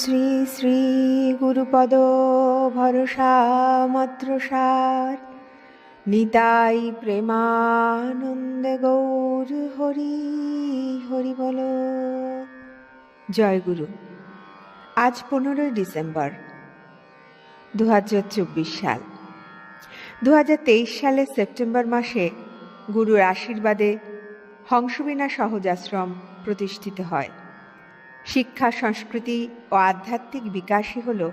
শ্রী শ্রী গুরুপদ ভরসা মাত্র সার নিতাই প্রেমানন্দ গৌর হরি হরি বল। জয় গুরু। আজ পনেরোই ডিসেম্বর দু হাজার চব্বিশ সাল। দু হাজার তেইশ সালের সেপ্টেম্বর মাসে গুরুর আশীর্বাদে হংসবিনা সহজাশ্রম প্রতিষ্ঠিত হয়। শিক্ষা, সংস্কৃতি ও আধ্যাত্মিক বিকাশই হল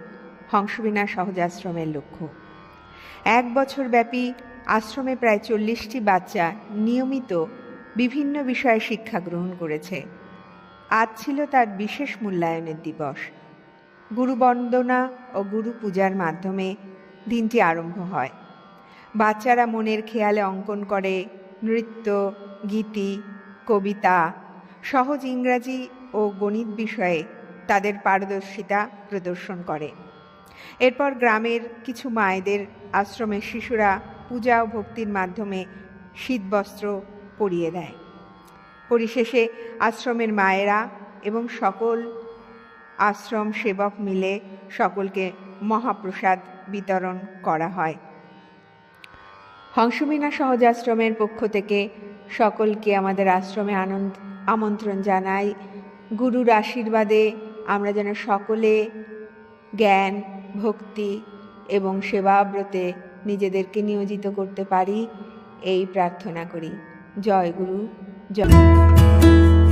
হংসবিনা সহজাশ্রমের লক্ষ্য। এক বছর ব্যাপী আশ্রমে প্রায় চল্লিশটি বাচ্চা নিয়মিত বিভিন্ন বিষয়ে শিক্ষা গ্রহণ করেছে। আজ ছিল তার বিশেষ মূল্যায়নের দিবস। গুরু বন্দনা ও গুরু পূজার মাধ্যমে দিনটি আরম্ভ হয়। বাচ্চারা মনের খেয়ালে অঙ্কন করে, নৃত্য, গীতি, কবিতা, সহজ ইংরাজি ও গণিত বিষয়ে তাদের পারদর্শিতা প্রদর্শন করে। এরপর গ্রামের কিছু মায়েদের আশ্রমের শিশুরা পূজা ও ভক্তির মাধ্যমে শীতবস্ত্র পরিয়ে দেয়। পরিশেষে আশ্রমের মায়েরা এবং সকল আশ্রম সেবক মিলে সকলকে মহাপ্রসাদ বিতরণ করা হয়। হংসমিনা সহজাশ্রমের পক্ষ থেকে সকলকে আমাদের আশ্রমে আনন্দ, আমন্ত্রণ জানাই গুরুর আশীর্বাদে আমরা যেন সকলে জ্ঞান, ভক্তি এবং সেবাব্রতে নিজেদেরকে নিয়োজিত করতে পারি, এই প্রার্থনা করি। জয় গুরু, জয়।